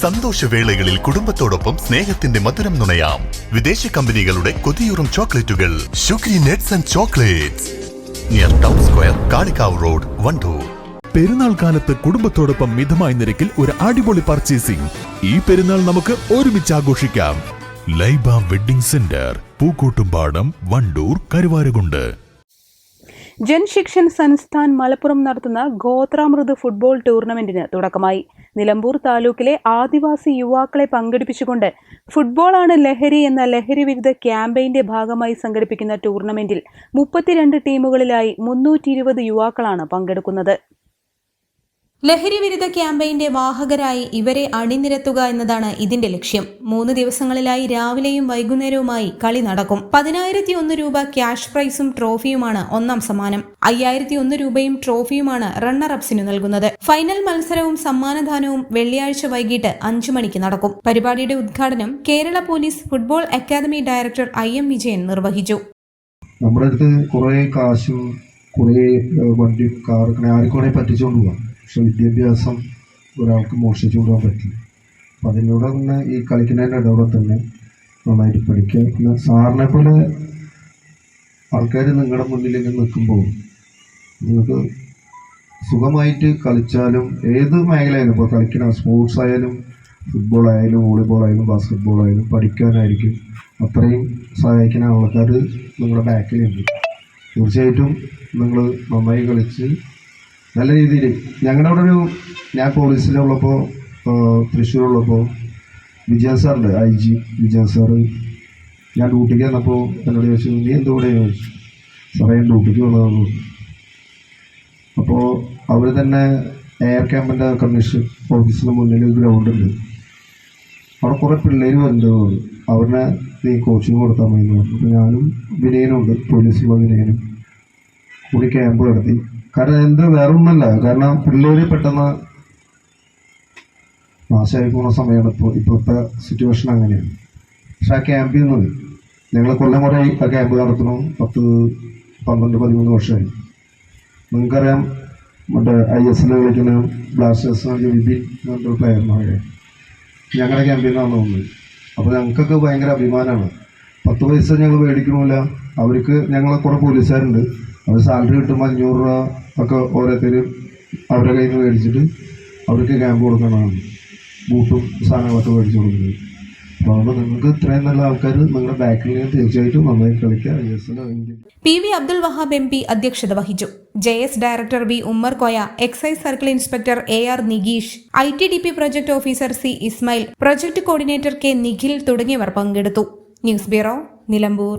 സന്തോഷവേളകളിൽ കുടുംബത്തോടൊപ്പം സ്നേഹത്തിന്റെ മധുരം നുണയാം. വിദേശ കമ്പനികളുടെ കൊതിയൂറും ചോക്ലേറ്റുകൾ. Sugary nuts and chocolates. Near town square Kalikavu road Wandoor. പെരുന്നാൾ കാലത്ത് കുടുംബത്തോടൊപ്പം മിതമായ നിരക്കിൽ ഒരു അടിപൊളി പർച്ചേസിംഗ്. ഈ പെരുന്നാൾ നമുക്ക് ഒരുമിച്ച് ആഘോഷിക്കാം. Laiba wedding centre Pookkottumpadam Wandoor Karuvarakundu. Jan Shikshan Sansthan Malappuram നടത്തുന്ന ഗോത്രാമൃത് ഫുട്ബോൾ ടൂർണമെന്റിന് തുടക്കമായി. നിലമ്പൂർ താലൂക്കിലെ ആദിവാസി യുവാക്കളെ പങ്കെടുപ്പിച്ചുകൊണ്ട് ഫുട്ബോളാണ് ലഹരി എന്ന ലഹരി വിരുദ്ധ ക്യാമ്പയിന്റെ ഭാഗമായി സംഘടിപ്പിക്കുന്ന ടൂർണമെന്റിൽ മുപ്പത്തിരണ്ട് ടീമുകളിലായി മുന്നൂറ്റി യുവാക്കളാണ് പങ്കെടുക്കുന്നത്. ലഹരി വിരുദ്ധ ക്യാമ്പയിന്റെ വാഹകരായി ഇവരെ അണിനിരത്തുക എന്നതാണ് ഇതിന്റെ ലക്ഷ്യം. മൂന്ന് ദിവസങ്ങളിലായി രാവിലെയും വൈകുന്നേരവുമായി കളി നടക്കും. പതിനായിരത്തി ഒന്ന് രൂപ ക്യാഷ് പ്രൈസും ട്രോഫിയുമാണ് ഒന്നാം സമ്മാനം. അയ്യായിരത്തി ഒന്ന് രൂപയും ട്രോഫിയുമാണ് റണ്ണർ അപ്സിനു നൽകുന്നത്. ഫൈനൽ മത്സരവും സമ്മാനദാനവും വെള്ളിയാഴ്ച വൈകിട്ട് അഞ്ചു മണിക്ക് നടക്കും. പരിപാടിയുടെ ഉദ്ഘാടനം Kerala police football academy director I M Vijayan നിർവഹിച്ചു. നമ്മുടെ അടുത്ത് കുറേ കാശും കുറേ വണ്ടിയും വണ്ടി കാറൊക്കെ ആർക്കും പറ്റിച്ചുകൊണ്ട് പോകാം പക്ഷെ വിദ്യാഭ്യാസം ഒരാൾക്ക് മോഷിച്ചു കൊടുക്കാൻ പറ്റില്ല. അപ്പം അതിലൂടെ തന്നെ ഈ കളിക്കുന്നതിന്റെ ഇടവിടെ തന്നെ നന്നായിട്ട് പഠിക്കുക. പിന്നെ സാറിനെ പോലെ ആൾക്കാർ നിങ്ങളുടെ മുന്നിൽ നിൽക്കുമ്പോൾ നിങ്ങൾക്ക് സുഖമായിട്ട് കളിച്ചാലും ഏത് മേഖലയായാലും ഇപ്പോൾ കളിക്കുന്ന സ്പോർട്സ് ആയാലും ഫുട്ബോൾ ആയാലും വോളിബോൾ ആയാലും ബാസ്കറ്റ്ബോൾ ആയാലും പഠിക്കാനായിരിക്കും അത്രയും സഹായിക്കുന്ന ആൾക്കാർ നിങ്ങളുടെ ബാക്കിലുണ്ട്. തീർച്ചയായിട്ടും നിങ്ങൾ നന്നായി കളിച്ച് നല്ല രീതിയിൽ. ഞങ്ങളുടെ അവിടെ ഒരു ഞാൻ പോലീസിലുള്ളപ്പോൾ തൃശ്ശൂരുള്ളപ്പോൾ വിജയൻ സാറുണ്ട് ഐ ജി വിജയൻ സാറ്. ഞാൻ ഡ്യൂട്ടിക്ക് വന്നപ്പോൾ എന്നോട് ചോദിച്ചു നീ എന്തുകൂടെ ചോദിച്ചു സാറേ ഞാൻ ഡ്യൂട്ടിക്ക് പറഞ്ഞു അപ്പോൾ അവർ തന്നെ എയർ ക്യാമ്പിന്റെ കമ്മീഷൻ ഓഫീസിന് മുന്നിൽ ഒരു ഗ്രൗണ്ട് ഉണ്ട്. അവിടെ കുറേ പിള്ളേർ വരുന്നുണ്ട്. അവരുടെ നീ കോച്ചിങ് കൊടുത്താൽ മതി എന്ന് പറഞ്ഞു. അപ്പോൾ ഞാനും വിനയനുണ്ട് പോലീസിലുള്ള വിനയനും. കൂടി ക്യാമ്പ് നടത്തി. കാരണം എന്ത് വേറെ ഒന്നല്ല കാരണം പിള്ളേര് പെട്ടെന്ന് നാശമായി പോകുന്ന സമയമാണ് ഇപ്പോൾ ഇപ്പോഴത്തെ സിറ്റുവേഷൻ അങ്ങനെയാണ്. പക്ഷെ ആ ക്യാമ്പിൽ നിന്ന് ഞങ്ങൾ കൊല്ലം കുറേ ആ ക്യാമ്പ് നടത്തണം പത്ത് പന്ത്രണ്ട് പതിമൂന്ന് വർഷമായി. നിങ്ങൾക്കറിയാം മറ്റേ ഐ എസ് എല്ലിൽ കളിക്കുന്ന ബ്ലാസ്റ്റേഴ്സ് വിപിൻ എന്നൊരു പ്ലെയർമാരെ ഞങ്ങളുടെ ക്യാമ്പിൽ നിന്നാണ് തോന്നുന്നത്. അപ്പോൾ ഞങ്ങൾക്കൊക്കെ ഭയങ്കര അഭിമാനമാണ്. പത്ത് പൈസ ഞങ്ങൾ മേടിക്കണമില്ല. അവർക്ക് ഞങ്ങളെ കുറേ പോലീസുകാരുണ്ട്. അവർ സാലറി കിട്ടുമ്പോൾ അഞ്ഞൂറ് രൂപ ഒക്കെ ഓരോരുത്തരും അവരുടെ കയ്യിൽ നിന്ന് മേടിച്ചിട്ട് അവർക്ക് ക്യാമ്പ് കൊടുക്കണതാണ്. ബൂട്ടും സാധനങ്ങളൊക്കെ മേടിച്ച് കൊടുക്കുന്നത്. P V Abdul Wahab M P അധ്യക്ഷത വഹിച്ചു. J S director V Ummer Koya excise circle inspector A R Nigeesh I T D P project officer C Ismail project coordinator K Nikhil തുടങ്ങിയവർ പങ്കെടുത്തു. News bureau Nilambur.